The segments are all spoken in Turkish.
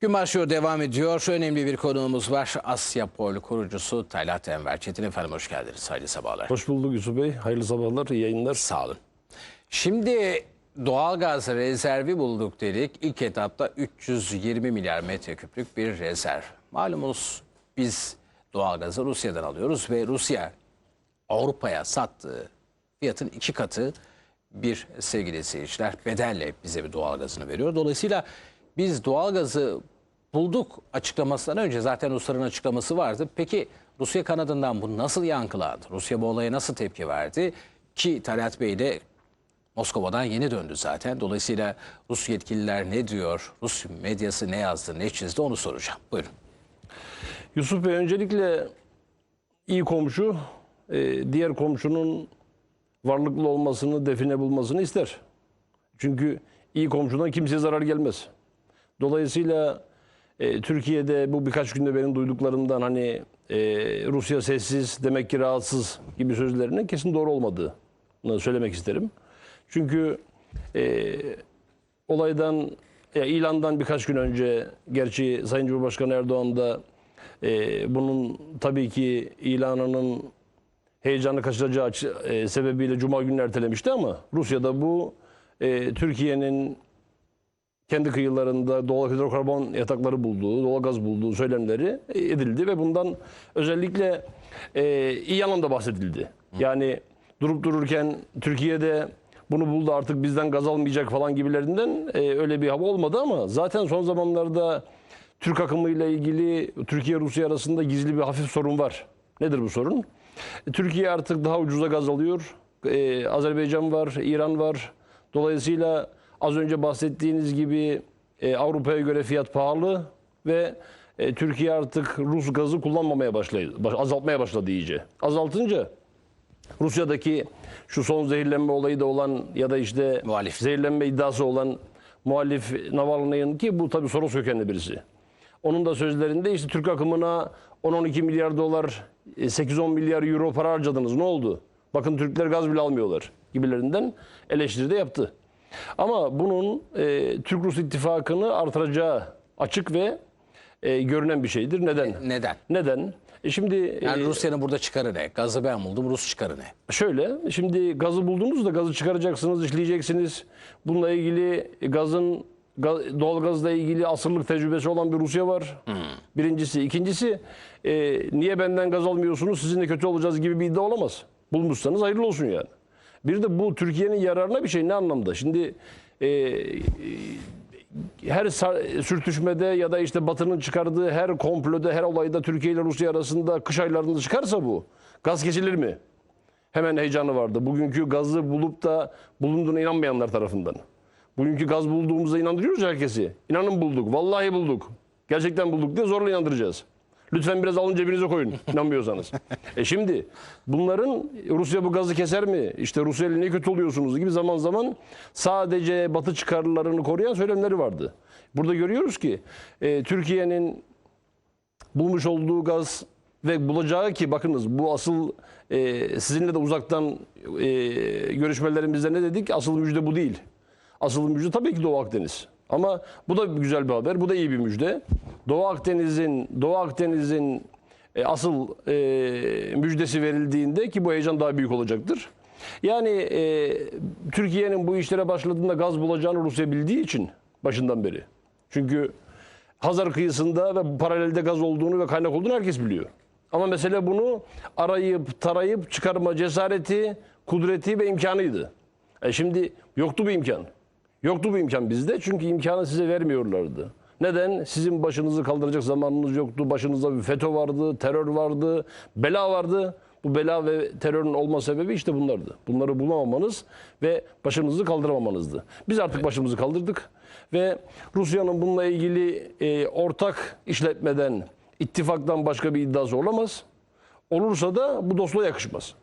Gün başlıyor devam ediyor. Önemli bir konuğumuz var. Asya Pol kurucusu Talat Enver Çetin efendim hoş geldiniz. Hayırlı sabahlar. Hoş bulduk Yusuf Bey. Hayırlı sabahlar, iyi yayınlar. Sağ olun. Şimdi doğalgaz rezervi bulduk dedik. İlk etapta 320 milyar metreküplük bir rezerv. Malumunuz biz doğalgazı Rusya'dan alıyoruz ve Rusya Avrupa'ya sattığı fiyatın iki katı bir sevgili seyirciler bedelle bize bir doğalgazını veriyor. Dolayısıyla biz doğalgazı bulduk açıklamasından önce zaten Rusların açıklaması vardı. Peki Rusya kanadından bu nasıl yankılandı? Rusya bu olaya nasıl tepki verdi? Ki Talat Bey de Moskova'dan yeni döndü zaten. Dolayısıyla Rus yetkililer ne diyor, Rus medyası ne yazdı, ne çizdi onu soracağım. Buyurun. Yusuf Bey öncelikle iyi komşu e, diğer komşunun varlıklı olmasını, define bulmasını ister. Çünkü iyi komşudan kimseye zarar gelmez. Dolayısıyla e, Türkiye'de bu birkaç günde benim duyduklarımdan hani e, Rusya sessiz demek ki rahatsız gibi sözlerinin kesin doğru olmadığını söylemek isterim. Çünkü e, olaydan ya ilandan birkaç gün önce gerçi Sayın Cumhurbaşkanı Erdoğan da e, bunun tabii ki ilanının heyecanı kaçıracağı açı- e, sebebiyle Cuma gününü ertelemişti ama Rusya'da bu e, Türkiye'nin kendi kıyılarında doğal hidrokarbon yatakları bulduğu, doğal gaz bulduğu söylemleri edildi ve bundan özellikle e, iyi anlamda bahsedildi. Yani durup dururken Türkiye'de bunu buldu artık bizden gaz almayacak falan gibilerinden e, öyle bir hava olmadı ama zaten son zamanlarda Türk akımıyla ilgili Türkiye-Rusya arasında gizli bir hafif sorun var. Nedir bu sorun? E, Türkiye artık daha ucuza gaz alıyor. E, Azerbaycan var, İran var. Dolayısıyla az önce bahsettiğiniz gibi e, Avrupa'ya göre fiyat pahalı ve e, Türkiye artık Rus gazı kullanmamaya başladı, baş- azaltmaya başladı iyice. Azaltınca Rusya'daki şu son zehirlenme olayı da olan ya da işte Muhalif. zehirlenme iddiası olan muhalif Navalny'ın ki bu tabii Soros kökenli birisi. Onun da sözlerinde işte Türk akımına 10-12 milyar dolar, e, 8-10 milyar euro para harcadınız. Ne oldu? Bakın Türkler gaz bile almıyorlar gibilerinden eleştiri de yaptı. Ama bunun e, Türk-Rus ittifakını artıracağı açık ve e, görünen bir şeydir. Neden? Neden? Neden? E şimdi Yani e, Rusya'nın burada çıkarı ne? Gazı ben buldum, Rus çıkarı ne? Şöyle, şimdi gazı buldunuz da gazı çıkaracaksınız, işleyeceksiniz. Bununla ilgili gazın ga- doğalgazla ilgili asırlık tecrübesi olan bir Rusya var. Birincisi. ikincisi e, niye benden gaz almıyorsunuz, sizinle kötü olacağız gibi bir iddia olamaz. Bulmuşsanız hayırlı olsun yani. Bir de bu Türkiye'nin yararına bir şey ne anlamda? Şimdi e, e, her sürtüşmede ya da işte Batı'nın çıkardığı her komploda, her olayda Türkiye ile Rusya arasında kış aylarında çıkarsa bu gaz kesilir mi? Hemen heyecanı vardı. Bugünkü gazı bulup da bulunduğuna inanmayanlar tarafından. Bugünkü gaz bulduğumuza inandırıyoruz herkesi. İnanın bulduk. Vallahi bulduk. Gerçekten bulduk diye zorla inandıracağız. Lütfen biraz alın cebinize koyun inanmıyorsanız. e şimdi bunların Rusya bu gazı keser mi? İşte Rusya ile niye kötü oluyorsunuz gibi zaman zaman sadece batı çıkarlarını koruyan söylemleri vardı. Burada görüyoruz ki e, Türkiye'nin bulmuş olduğu gaz ve bulacağı ki bakınız bu asıl e, sizinle de uzaktan e, görüşmelerimizde ne dedik? Asıl müjde bu değil. Asıl müjde tabii ki Doğu Akdeniz. Ama bu da güzel bir haber. Bu da iyi bir müjde. Doğu Akdeniz'in Doğu Akdeniz'in e, asıl e, müjdesi verildiğinde ki bu heyecan daha büyük olacaktır. Yani e, Türkiye'nin bu işlere başladığında gaz bulacağını Rusya bildiği için başından beri. Çünkü Hazar kıyısında ve paralelde gaz olduğunu ve kaynak olduğunu herkes biliyor. Ama mesele bunu arayıp tarayıp çıkarma cesareti, kudreti ve imkanıydı. E şimdi yoktu bu imkan. Yoktu bu imkan bizde çünkü imkanı size vermiyorlardı. Neden? Sizin başınızı kaldıracak zamanınız yoktu. Başınızda bir FETÖ vardı, terör vardı, bela vardı. Bu bela ve terörün olma sebebi işte bunlardı. Bunları bulamamanız ve başınızı kaldıramamanızdı. Biz artık başımızı kaldırdık ve Rusya'nın bununla ilgili e, ortak işletmeden, ittifaktan başka bir iddiası olamaz. Olursa da bu dostluğa yakışmaz.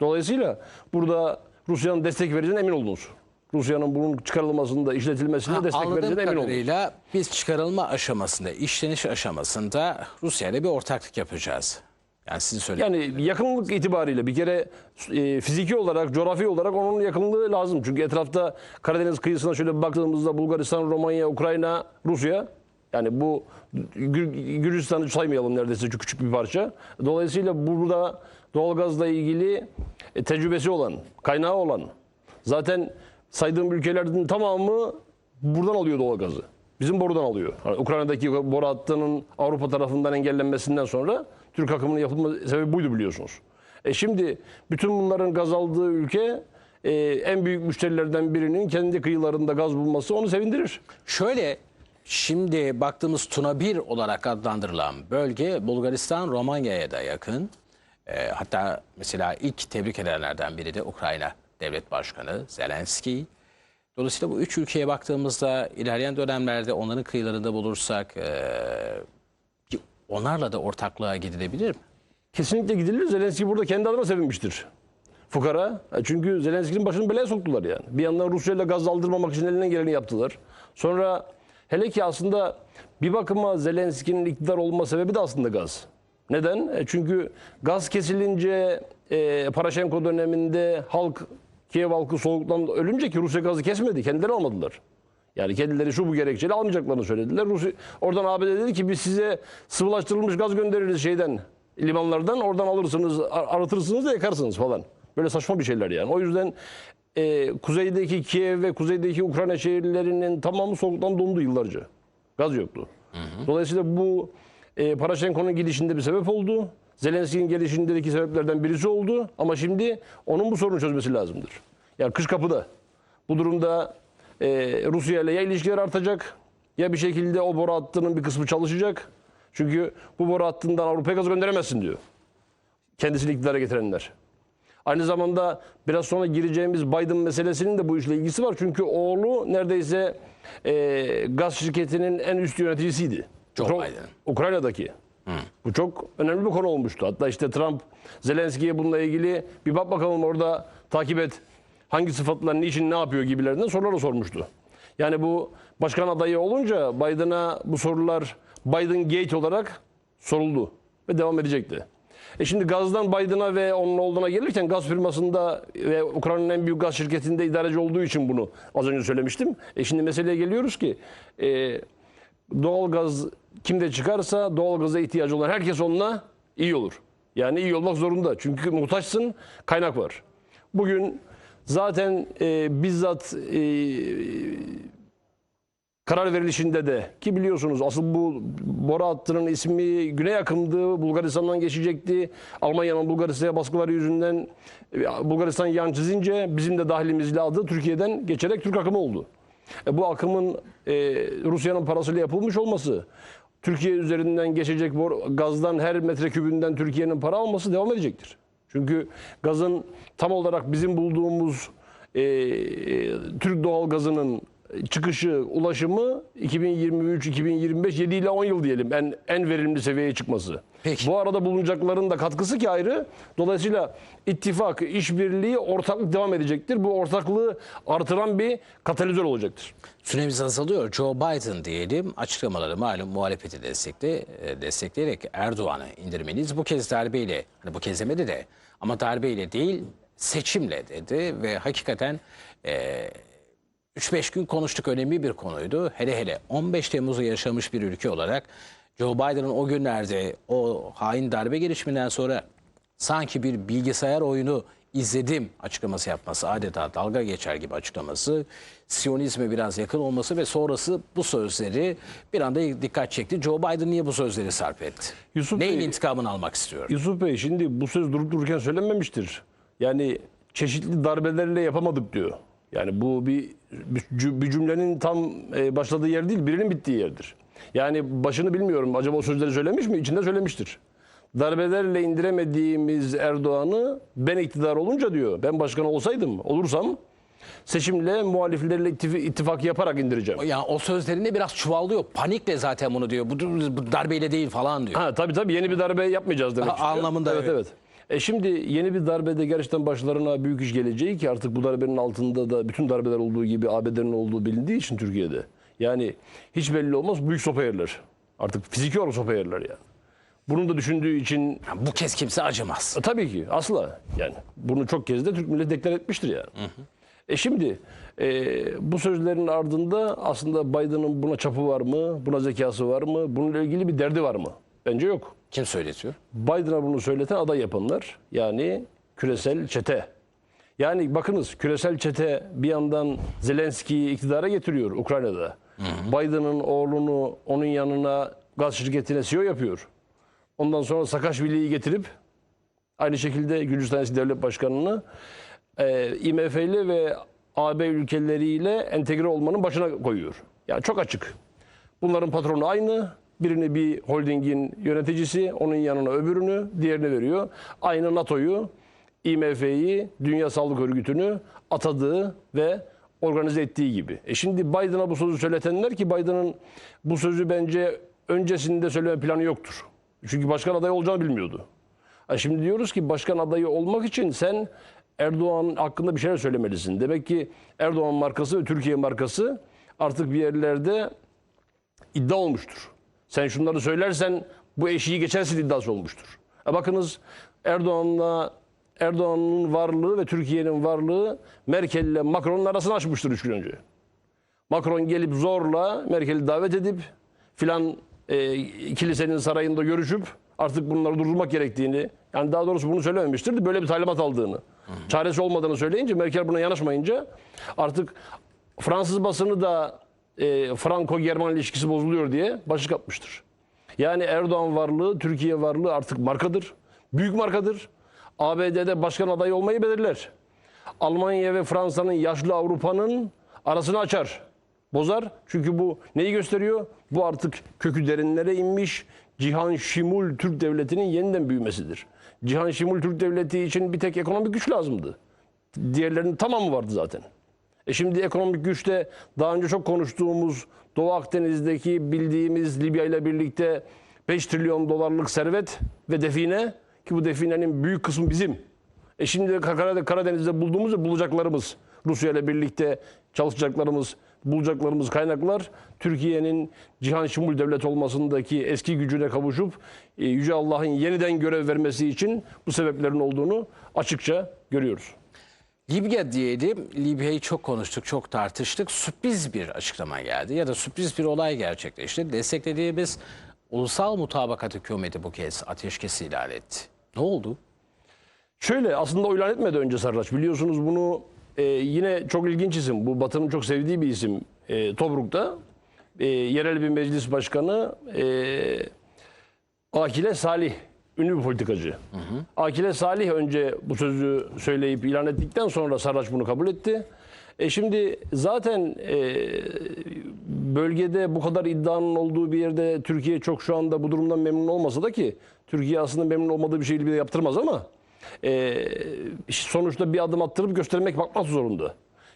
Dolayısıyla burada Rusya'nın destek vereceğine emin olunuz. Rusya'nın bunun çıkarılmasında, işletilmesinde Ha, destek vereceğine emin kadarıyla biz çıkarılma aşamasında, işleniş aşamasında Rusya ile bir ortaklık yapacağız. Yani sizin söylediğiniz. Yani yakınlık itibariyle bir kere e, fiziki olarak, coğrafi olarak onun yakınlığı lazım. Çünkü etrafta Karadeniz kıyısına şöyle bir baktığımızda Bulgaristan, Romanya, Ukrayna, Rusya Yani bu Gür- Gürcistan'ı saymayalım neredeyse çünkü küçük bir parça. Dolayısıyla burada doğalgazla ilgili e, tecrübesi olan, kaynağı olan zaten saydığım ülkelerin tamamı buradan alıyor doğalgazı. Bizim borudan alıyor. Yani Ukrayna'daki boru hattının Avrupa tarafından engellenmesinden sonra Türk akımının yapılma sebebi buydu biliyorsunuz. E şimdi bütün bunların gaz aldığı ülke e, en büyük müşterilerden birinin kendi kıyılarında gaz bulması onu sevindirir. Şöyle şimdi baktığımız Tuna 1 olarak adlandırılan bölge Bulgaristan Romanya'ya da yakın. Ee, hatta mesela ilk tebrik edenlerden biri de Ukrayna Devlet Başkanı Zelenski. Dolayısıyla bu üç ülkeye baktığımızda ilerleyen dönemlerde onların kıyılarında bulursak ki onlarla da ortaklığa gidilebilir mi? Kesinlikle gidilir. Zelenski burada kendi adına sevinmiştir. Fukara. E, Çünkü Zelenski'nin başını belaya soktular yani. Bir yandan Rusya ile gaz aldırmamak için elinden geleni yaptılar. Sonra hele ki aslında bir bakıma Zelenski'nin iktidar olma sebebi de aslında gaz. Neden? E, Çünkü gaz kesilince e, Paraşenko döneminde halk Kiev halkı soğuktan ölünce ki Rusya gazı kesmedi. Kendileri almadılar. Yani kendileri şu bu gerekçeyle almayacaklarını söylediler. Rusya, oradan ABD dedi ki biz size sıvılaştırılmış gaz göndeririz şeyden limanlardan oradan alırsınız ar- arıtırsınız da yakarsınız falan. Böyle saçma bir şeyler yani. O yüzden e, kuzeydeki Kiev ve kuzeydeki Ukrayna şehirlerinin tamamı soğuktan dondu yıllarca. Gaz yoktu. Dolayısıyla bu e, Paraşenko'nun gidişinde bir sebep oldu. Zelenski'nin gelişindeki sebeplerden birisi oldu. Ama şimdi onun bu sorunu çözmesi lazımdır. Yani kış kapıda. Bu durumda e, Rusya ile ya ilişkiler artacak ya bir şekilde o boru hattının bir kısmı çalışacak. Çünkü bu boru hattından Avrupa'ya gaz gönderemezsin diyor. Kendisini iktidara getirenler. Aynı zamanda biraz sonra gireceğimiz Biden meselesinin de bu işle ilgisi var. Çünkü oğlu neredeyse e, gaz şirketinin en üst yöneticisiydi. Joe Biden. Ukrayna'daki. Bu çok önemli bir konu olmuştu. Hatta işte Trump Zelenski'ye bununla ilgili bir bak bakalım orada takip et. Hangi sıfatlar, niçin, ne yapıyor gibilerinden sorular sormuştu. Yani bu başkan adayı olunca Biden'a bu sorular Biden Gate olarak soruldu ve devam edecekti. E şimdi gazdan Biden'a ve onun olduğuna gelirken gaz firmasında ve Ukrayna'nın en büyük gaz şirketinde idareci olduğu için bunu az önce söylemiştim. E şimdi meseleye geliyoruz ki e, doğalgaz kimde çıkarsa doğalgaza ihtiyacı olan herkes onunla iyi olur. Yani iyi olmak zorunda. Çünkü muhtaçsın, kaynak var. Bugün zaten e, bizzat e, karar verilişinde de ki biliyorsunuz asıl bu boru hattının ismi Güney Akım'dı. Bulgaristan'dan geçecekti. Almanya'nın Bulgaristan'a baskıları yüzünden e, Bulgaristan yan çizince bizim de dahilimizle adı Türkiye'den geçerek Türk akımı oldu. E, bu akımın e, Rusya'nın parasıyla yapılmış olması, Türkiye üzerinden geçecek gazdan her metrekübünden Türkiye'nin para alması devam edecektir. Çünkü gazın tam olarak bizim bulduğumuz e, e, Türk doğal gazının çıkışı, ulaşımı 2023-2025 7 ile 10 yıl diyelim en en verimli seviyeye çıkması. Peki. Bu arada bulunacakların da katkısı ki ayrı. Dolayısıyla ittifak, işbirliği, ortaklık devam edecektir. Bu ortaklığı artıran bir katalizör olacaktır. Süremiz azalıyor. Joe Biden diyelim açıklamaları malum muhalefeti destekle, e, destekleyerek Erdoğan'ı indirmeliyiz. Bu kez darbeyle, hani bu kez demedi de ama darbeyle değil seçimle dedi ve hakikaten e, 3-5 gün konuştuk önemli bir konuydu. Hele hele 15 Temmuz'u yaşamış bir ülke olarak Joe Biden'ın o günlerde o hain darbe gelişiminden sonra sanki bir bilgisayar oyunu izledim açıklaması yapması adeta dalga geçer gibi açıklaması Siyonizme biraz yakın olması ve sonrası bu sözleri bir anda dikkat çekti. Joe Biden niye bu sözleri sarf etti? Yusuf Neyin Bey- intikamını almak istiyor? Yusuf Bey şimdi bu söz durup dururken söylenmemiştir. Yani çeşitli darbelerle yapamadık diyor. Yani bu bir, bir cü- bir cümlenin tam e, başladığı yer değil, birinin bittiği yerdir. Yani başını bilmiyorum. Acaba o sözleri söylemiş mi? İçinde söylemiştir. Darbelerle indiremediğimiz Erdoğan'ı ben iktidar olunca diyor. Ben başkan olsaydım, olursam seçimle muhaliflerle ittif- ittifak yaparak indireceğim. Ya o sözlerinde biraz çuvallıyor. Panikle zaten bunu diyor. Bu, bu darbeyle değil falan diyor. Ha tabii tabii yeni bir darbe yapmayacağız demek Ha, anlamında, Evet evet. evet. E şimdi yeni bir darbede gerçekten başlarına büyük iş geleceği ki artık bu darbenin altında da bütün darbeler olduğu gibi ABD'nin olduğu bilindiği için Türkiye'de. Yani hiç belli olmaz büyük sopa yerler. Artık fiziki olarak sopa yerler yani. Bunu da düşündüğü için bu kez kimse acımaz. e, tabii ki asla yani bunu çok kez de Türk milleti deklar etmiştir yani. E şimdi e, bu sözlerin ardında aslında Biden'ın buna çapı var mı? Buna zekası var mı? Bununla ilgili bir derdi var mı? Bence yok. Kim söyletiyor? Biden'a bunu söyleten aday yapanlar yani küresel çete. Yani bakınız küresel çete bir yandan Zelenski'yi iktidara getiriyor Ukrayna'da. Biden'ın oğlunu onun yanına gaz şirketine CEO yapıyor. Ondan sonra Saakashvili'yi getirip aynı şekilde Gürcistan Devlet Başkanı'nı e, IMF ile ve AB ülkeleriyle entegre olmanın başına koyuyor. Yani çok açık. Bunların patronu aynı. Birini bir holdingin yöneticisi, onun yanına öbürünü, diğerine veriyor. Aynı NATO'yu, IMF'yi, Dünya Sağlık Örgütü'nü atadığı ve organize ettiği gibi. E şimdi Biden'a bu sözü söyletenler ki Biden'ın bu sözü bence öncesinde söyleme planı yoktur. Çünkü başkan adayı olacağını bilmiyordu. Ha şimdi diyoruz ki başkan adayı olmak için sen Erdoğan hakkında bir şeyler söylemelisin. Demek ki Erdoğan markası ve Türkiye markası artık bir yerlerde iddia olmuştur. Sen şunları söylersen bu eşiği geçersin iddiası olmuştur. E bakınız Erdoğan'la Erdoğan'ın varlığı ve Türkiye'nin varlığı Merkel ile Macron'un arasını açmıştır üç gün önce. Macron gelip zorla Merkel'i davet edip filan e, kilisenin sarayında görüşüp artık bunları durdurmak gerektiğini yani daha doğrusu bunu söylememiştir de böyle bir talimat aldığını. Çaresi olmadığını söyleyince Merkel buna yanaşmayınca artık Fransız basını da e, Franco-German ilişkisi bozuluyor diye başlık atmıştır. Yani Erdoğan varlığı, Türkiye varlığı artık markadır. Büyük markadır. ABD'de başkan adayı olmayı belirler. Almanya ve Fransa'nın yaşlı Avrupa'nın arasını açar. Bozar. Çünkü bu neyi gösteriyor? Bu artık kökü derinlere inmiş Cihan Şimul Türk Devleti'nin yeniden büyümesidir. Cihan Şimul Türk Devleti için bir tek ekonomik güç lazımdı. Diğerlerinin tamamı vardı zaten. E şimdi ekonomik güçte daha önce çok konuştuğumuz Doğu Akdeniz'deki bildiğimiz Libya ile birlikte 5 trilyon dolarlık servet ve define ki bu definenin büyük kısmı bizim. E şimdi de Kara- Karadeniz'de bulduğumuz ve bulacaklarımız Rusya ile birlikte çalışacaklarımız, bulacaklarımız kaynaklar Türkiye'nin cihan şumul devlet olmasındaki eski gücüne kavuşup e, Yüce Allah'ın yeniden görev vermesi için bu sebeplerin olduğunu açıkça görüyoruz. Libya diyelim. Libya'yı çok konuştuk, çok tartıştık. Sürpriz bir açıklama geldi ya da sürpriz bir olay gerçekleşti. Desteklediğimiz ulusal mutabakat hükümeti bu kez ateşkes ilan etti. Ne oldu? Şöyle aslında o ilan etmedi önce Sarraç. Biliyorsunuz bunu e, yine çok ilginç isim. Bu Batı'nın çok sevdiği bir isim. E, Tobruk'ta e, yerel bir meclis başkanı e, Akile Salih. Ünlü bir politikacı. Akile Salih önce bu sözü söyleyip ilan ettikten sonra Sarraç bunu kabul etti. E şimdi zaten e, bölgede bu kadar iddianın olduğu bir yerde Türkiye çok şu anda bu durumdan memnun olmasa da ki Türkiye aslında memnun olmadığı bir şeyi bile yaptırmaz ama e, sonuçta bir adım attırıp göstermek bakmak zorunda.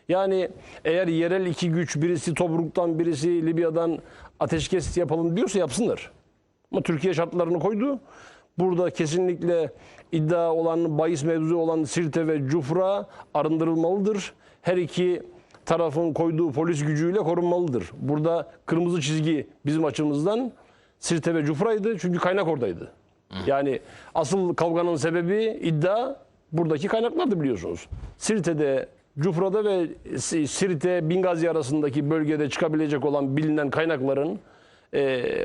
Yani eğer yerel iki güç birisi Tobruk'tan birisi Libya'dan ateşkes yapalım diyorsa yapsınlar. Ama Türkiye şartlarını koydu. Burada kesinlikle iddia olan, bahis mevzu olan Sirte ve Cufra arındırılmalıdır. Her iki tarafın koyduğu polis gücüyle korunmalıdır. Burada kırmızı çizgi bizim açımızdan Sirte ve Cufra'ydı çünkü kaynak oradaydı. Yani asıl kavganın sebebi iddia buradaki kaynaklardı biliyorsunuz. Sirte'de, Cufra'da ve Si- Sirte, Bingazi arasındaki bölgede çıkabilecek olan bilinen kaynakların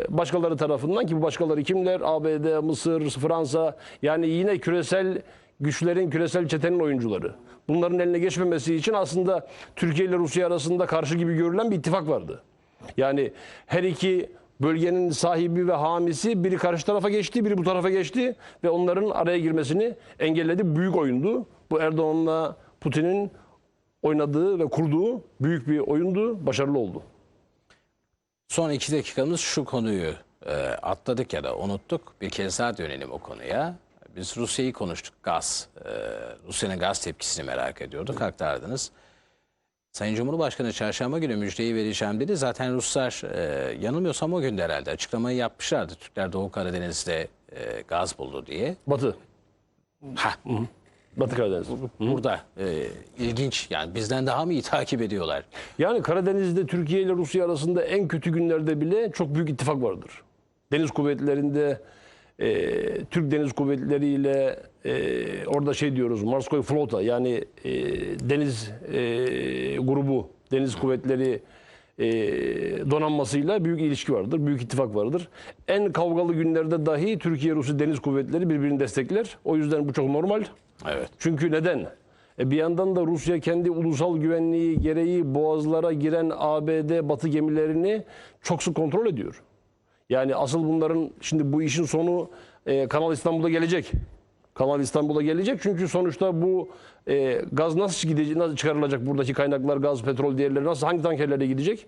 başkaları tarafından ki bu başkaları kimler? ABD, Mısır, Fransa yani yine küresel güçlerin, küresel çetenin oyuncuları. Bunların eline geçmemesi için aslında Türkiye ile Rusya arasında karşı gibi görülen bir ittifak vardı. Yani her iki bölgenin sahibi ve hamisi biri karşı tarafa geçti, biri bu tarafa geçti ve onların araya girmesini engelledi. Büyük oyundu. Bu Erdoğan'la Putin'in oynadığı ve kurduğu büyük bir oyundu. Başarılı oldu. Son iki dakikamız şu konuyu e, atladık ya da unuttuk. Bir kez daha dönelim o konuya. Biz Rusya'yı konuştuk, gaz. E, Rusya'nın gaz tepkisini merak ediyorduk, aktardınız. Sayın Cumhurbaşkanı çarşamba günü müjdeyi vereceğim dedi. Zaten Ruslar e, yanılmıyorsam o günde herhalde açıklamayı yapmışlardı. Türkler Doğu Karadeniz'de e, gaz buldu diye. Batı. Ha, Batı Karadeniz. burada e, ilginç yani bizden daha mı iyi takip ediyorlar? Yani Karadeniz'de Türkiye ile Rusya arasında en kötü günlerde bile çok büyük ittifak vardır. Deniz kuvvetlerinde e, Türk Deniz Kuvvetleri ile e, orada şey diyoruz Marskoy Flota yani e, deniz e, grubu deniz kuvvetleri e, donanmasıyla büyük ilişki vardır. Büyük ittifak vardır. En kavgalı günlerde dahi Türkiye Rusya Deniz Kuvvetleri birbirini destekler. O yüzden bu çok normal. Evet. Çünkü neden? E bir yandan da Rusya kendi ulusal güvenliği gereği boğazlara giren ABD batı gemilerini çok sık kontrol ediyor. Yani asıl bunların şimdi bu işin sonu e, Kanal İstanbul'a gelecek. Kanal İstanbul'a gelecek çünkü sonuçta bu e, gaz nasıl gidecek, nasıl çıkarılacak buradaki kaynaklar gaz, petrol diğerleri nasıl hangi tankerlerle gidecek?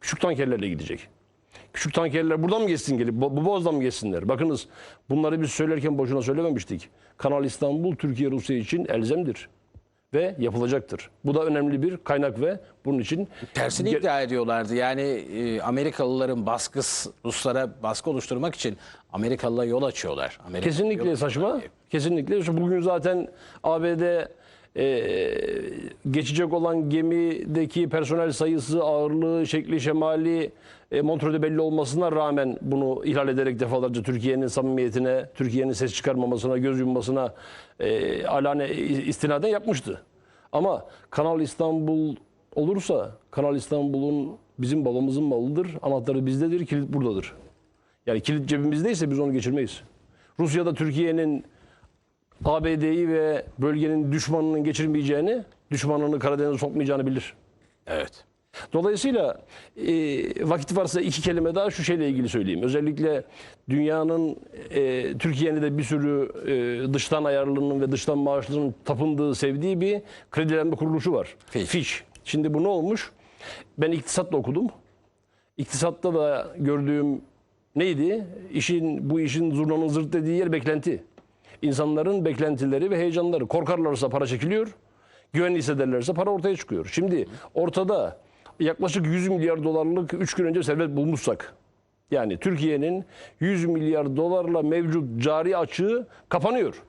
Küçük tankerlerle gidecek. Küçük tankerler buradan mı geçsin gelip bu boğazdan mı geçsinler? Bakınız bunları biz söylerken boşuna söylememiştik. Kanal İstanbul Türkiye Rusya için elzemdir ve yapılacaktır. Bu da önemli bir kaynak ve bunun için Tersini iddia ediyorlardı. Yani e, Amerikalıların baskıs Ruslara baskı oluşturmak için Amerikalılara yol açıyorlar. Amerika Kesinlikle saçma. Kesinlikle. Şu Bugün zaten ABD e, geçecek olan gemideki personel sayısı, ağırlığı, şekli, şemali e, Montreux'de belli olmasına rağmen bunu ihlal ederek defalarca Türkiye'nin samimiyetine, Türkiye'nin ses çıkarmamasına, göz yummasına e, alane istinaden yapmıştı. Ama Kanal İstanbul olursa Kanal İstanbul'un bizim babamızın malıdır. Anahtarı bizdedir, kilit buradadır. Yani kilit cebimizdeyse biz onu geçirmeyiz. Rusya'da Türkiye'nin ABD'yi ve bölgenin düşmanının geçirmeyeceğini, düşmanını Karadeniz'e sokmayacağını bilir. Evet. Dolayısıyla e, vakit varsa iki kelime daha şu şeyle ilgili söyleyeyim. Özellikle dünyanın e, Türkiye'nin de bir sürü e, dıştan ayarlının ve dıştan maaşların tapındığı, sevdiği bir kredilenme kuruluşu var. Fitch. Şimdi bu ne olmuş? Ben iktisatla okudum. İktisatta da gördüğüm neydi? İşin bu işin zurnanın zırt dediği yer beklenti. İnsanların beklentileri ve heyecanları. Korkarlarsa para çekiliyor. Güvenli hissederlerse para ortaya çıkıyor. Şimdi ortada yaklaşık 100 milyar dolarlık 3 gün önce servet bulmuşsak yani Türkiye'nin 100 milyar dolarla mevcut cari açığı kapanıyor.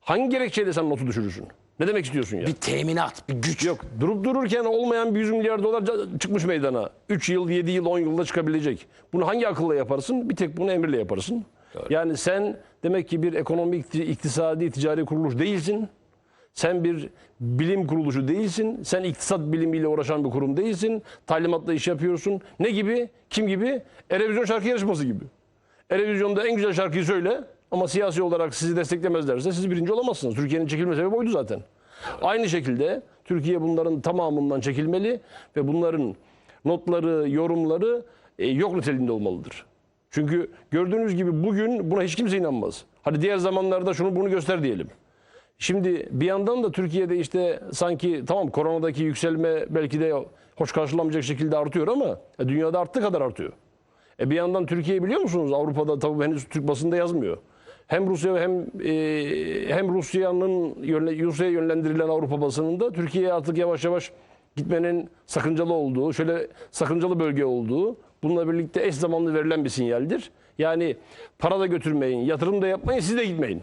Hangi gerekçeyle sen notu düşürürsün? Ne demek istiyorsun ya? Bir teminat, bir güç. Yok durup dururken olmayan bir 100 milyar dolar çıkmış meydana. 3 yıl, 7 yıl, 10 yılda çıkabilecek. Bunu hangi akılla yaparsın? Bir tek bunu emirle yaparsın. Yani sen demek ki bir ekonomik, iktisadi, ticari kuruluş değilsin. Sen bir bilim kuruluşu değilsin. Sen iktisat bilimiyle uğraşan bir kurum değilsin. Talimatla iş yapıyorsun. Ne gibi? Kim gibi? Erevizyon şarkı yarışması gibi. Erevizyonda en güzel şarkıyı söyle ama siyasi olarak sizi desteklemezlerse siz birinci olamazsınız. Türkiye'nin çekilme sebebi oydu zaten. Aynı şekilde Türkiye bunların tamamından çekilmeli ve bunların notları, yorumları e, yok niteliğinde olmalıdır. Çünkü gördüğünüz gibi bugün buna hiç kimse inanmaz. Hadi diğer zamanlarda şunu bunu göster diyelim. Şimdi bir yandan da Türkiye'de işte sanki tamam koronadaki yükselme belki de hoş karşılanmayacak şekilde artıyor ama e, dünyada arttığı kadar artıyor. E bir yandan Türkiye biliyor musunuz Avrupa'da tabii henüz Türk basında yazmıyor. Hem Rusya hem e, hem Rusya'nın yönle, Rusya'ya yönlendirilen Avrupa basınında Türkiye'ye artık yavaş yavaş gitmenin sakıncalı olduğu, şöyle sakıncalı bölge olduğu, bununla birlikte eş zamanlı verilen bir sinyaldir. Yani para da götürmeyin, yatırım da yapmayın, siz de gitmeyin.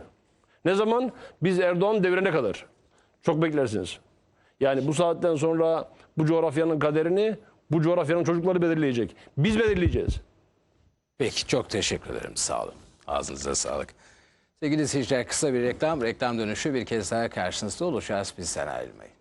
Ne zaman? Biz Erdoğan devrene kadar. Çok beklersiniz. Yani bu saatten sonra bu coğrafyanın kaderini bu coğrafyanın çocukları belirleyecek. Biz belirleyeceğiz. Peki çok teşekkür ederim. Sağ olun. Ağzınıza sağlık. Sevgili seyirciler kısa bir reklam. Reklam dönüşü bir kez daha karşınızda olacağız. Bizden ayrılmayın.